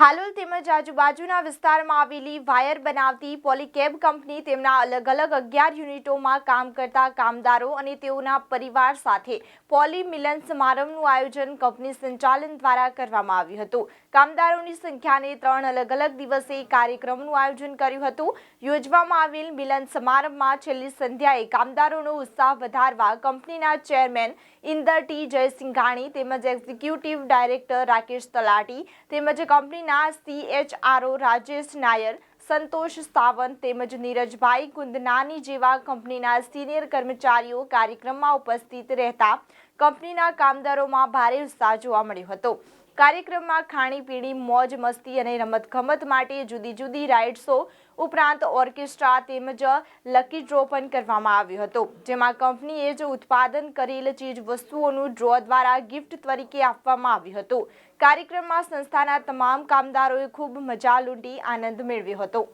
હાલોલ તેમજ આજુબાજુના વિસ્તારમાં આવેલી વાયર બનાવતી પોલીકેબ કંપની તેમના અલગ અલગ અગિયાર યુનિટોમાં કામ કરતા કામદારો અને તેઓના પરિવાર સાથે પોલી મિલન સમારંભનું આયોજન કંપની સંચાલન દ્વારા કરવામાં આવ્યું હતું. કામદારોની સંખ્યાને ત્રણ અલગ અલગ દિવસે કાર્યક્રમનું આયોજન કર્યું હતું. યોજવામાં આવેલ મિલન સમારંભમાં છેલ્લી સંધ્યાએ કામદારોનો ઉત્સાહ વધારવા કંપનીના ચેરમેન ઇન્દર ટી. જયસિંઘાણી તેમજ એક્ઝિક્યુટિવ ડાયરેક્ટર રાકેશ તલાટી તેમજ કંપનીના સીએચઆરઓ રાજેશ નાયર, સંતોષ સાવંત તેમજ નીરજભાઈ ગુંદનાની જેવા કંપનીના સિનિયર કર્મચારીઓ કાર્યક્રમમાં ઉપસ્થિત રહેતા કંપનીના કામદારોમાં ભારે ઉત્સાહ જોવા મળ્યો હતો. કાર્યક્રમમાં ખાણીપીણી, મોજ મસ્તી અને રમતગમત માટે જુદી જુદી રાઇડ્સો ઉપરાંત ઓર્કેસ્ટ્રા તેમજ લકી ડ્રો પણ કરવામાં આવ્યો હતો. જેમાં કંપનીએ જ ઉત્પાદન કરેલ ચીજ વસ્તુઓનું ડ્રો દ્વારા ગિફ્ટ તરીકે આપવામાં આવ્યું હતું. કાર્યક્રમમાં સંસ્થાના તમામ કામદારોએ ખૂબ મજા લૂંટી આનંદ મેળવ્યો હતો.